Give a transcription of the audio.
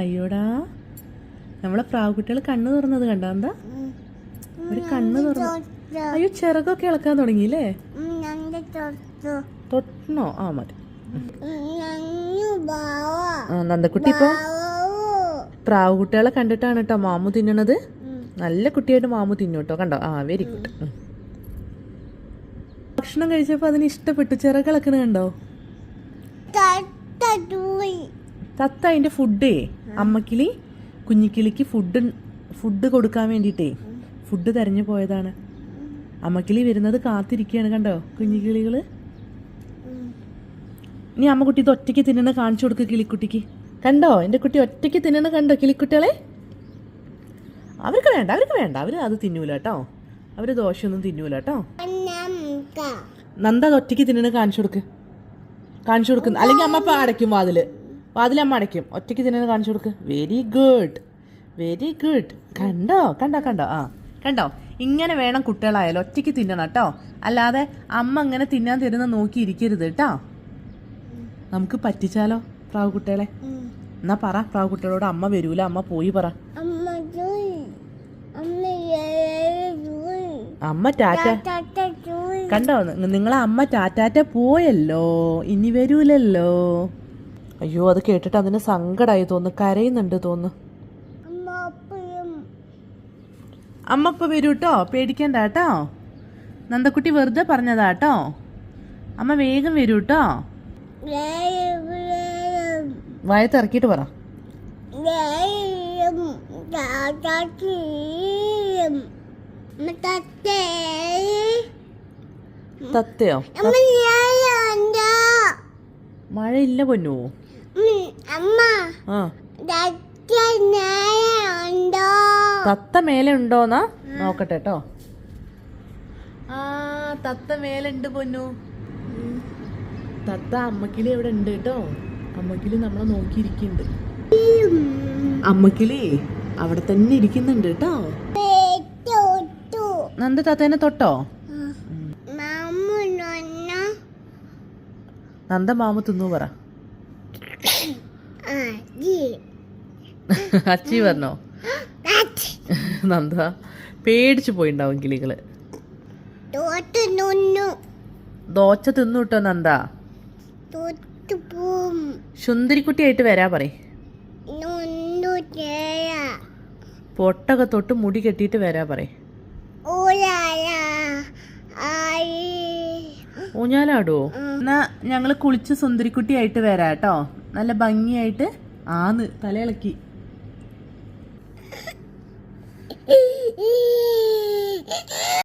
അയ്യോടാ. നമ്മളെ പ്രാവുകുട്ടികൾ കണ്ണു തുറന്നത് കണ്ടോ? എന്താ? ഒരു കണ്ണ് തുറന്നു. അയ്യോ ചിറകൊക്കെ ഇളക്കാൻ തുടങ്ങിയില്ലേ? തൊട്ടണോ? ആ മതി. ആ നന്ദക്കുട്ടി ഇപ്പൊ? പ്രാവുകുട്ടികളെ കണ്ടിട്ടാണ് കേട്ടോ മാമു തിന്നണത്. നല്ല കുട്ടിയായിട്ട് മാമു തിന്നു കേട്ടോ കണ്ടോ? ആ വെരി ഗുഡ്. ഭക്ഷണം കഴിച്ചപ്പോ അതിന് ഇഷ്ടപ്പെട്ടു. ചിറകിളക്കണ കണ്ടോ? തത്ത അതിന്റെ ഫുഡേ അമ്മക്കിളി കുഞ്ഞിക്കിളിക്ക് ഫുഡ് ഫുഡ് കൊടുക്കാൻ വേണ്ടിയിട്ടേ. ഫുഡ് തെരഞ്ഞു പോയതാണ്. അമ്മക്കിളി വരുന്നത് കാത്തിരിക്കുകയാണ് കണ്ടോ? കുഞ്ഞിക്കിളികൾ? ഇനി അമ്മക്കുട്ടി ഇത് ഒറ്റയ്ക്ക് തിന്നണ കാണിച്ചു കൊടുക്കുക കിളിക്കുട്ടിക്ക്. കണ്ടോ? എന്റെ കുട്ടി ഒറ്റയ്ക്ക് തിന്നണ കണ്ടോ കിളിക്കുട്ടികളെ? അവർക്ക് വേണ്ട അവർക്ക് വേണ്ട. അവർ അത് തിന്നൂല കേട്ടോ. അവർ ദോശയൊന്നും തിന്നൂല കേട്ടോ. നന്ദ അത് ഒറ്റയ്ക്ക് തിന്നണ കാണിച്ചു കൊടുക്ക്. കാണിച്ചു കൊടുക്കുന്നു അല്ലെങ്കിൽ അമ്മ അടയ്ക്കും വാതിൽ. വാതിൽ അമ്മ അടയ്ക്കും. ഒറ്റയ്ക്ക് തിന്നണ കാണിച്ചു കൊടുക്ക്. വെരി ഗുഡ് വെരി ഗുഡ് കണ്ടോ? കണ്ടോ കണ്ടോ? ആ. കണ്ടോ? ഇങ്ങനെ വേണം കുട്ടികളായാലും ഒറ്റയ്ക്ക് തിന്നണം കേട്ടോ. അല്ലാതെ അമ്മ ഇങ്ങനെ തിന്നാൻ തരുന്ന നോക്കി ഇരിക്കരുത് കേട്ടോ. നമുക്ക് പറ്റിച്ചാലോ പ്രാവ് കുട്ടികളെ? എന്നാ പറ പ്രാവ് കുട്ടികളോട് അമ്മ വരൂല അമ്മ പോയി പറ. അമ്മ ടാറ്റ. കണ്ടോ? നിങ്ങളെ അമ്മ ടാറ്റാറ്റ പോയല്ലോ. ഇനി വരൂലല്ലോ. അയ്യോ അത് കേട്ടിട്ട് അതിന് സങ്കടമായി തോന്നു കരയുന്നുണ്ട് തോന്നു അമ്മ ഇപ്പൊ വരൂ കേട്ടോ പേടിക്കണ്ട കേട്ടോ. നന്ദക്കുട്ടി വെറുതെ പറഞ്ഞതാ കേട്ടോ. അമ്മ വേഗം വരൂ കേട്ടോ വായത്തിറക്കിയിട്ട് പറ. തത്തയോ? മഴയില്ല പൊന്നു? അമ്മ തത്ത മേലെ ഉണ്ടോന്നാ നോക്കട്ടെ കേട്ടോ ആ തത്ത മേലെ ഉണ്ട് പൊന്നു. തത്ത അമ്മക്കിളി എവിടെ ഉണ്ട് കേട്ടോ അമ്മക്കിളി നമ്മളെ നോക്കിയിരിക്കുന്നുണ്ട്. അമ്മക്കിളി അവിടെ തന്നെ ഇരിക്കുന്നുണ്ട് കേട്ടോ നന്ദ തത്തേനെ തൊട്ടോ? നന്ദ മാമ തിന്നു പറ. അച്ചി പറഞ്ഞോ? നന്ദാ പേടിച്ചു പോയിണ്ടാവും കിളികൾ. ദോച്ച തിന്നു കിട്ടോ നന്ദ. സുന്ദരിക്കുട്ടിയായിട്ട് വരാ പറ പൊട്ടൊക്കെ തൊട്ട് മുടി കെട്ടിട്ട് വരാ പറ ഊഞ്ഞാലാടോ? എന്നാ ഞങ്ങൾ കുളിച്ച് സുന്ദരിക്കുട്ടിയായിട്ട് വരാട്ടോ. നല്ല ഭംഗിയായിട്ട് ആന്ന് തലയിളക്കി.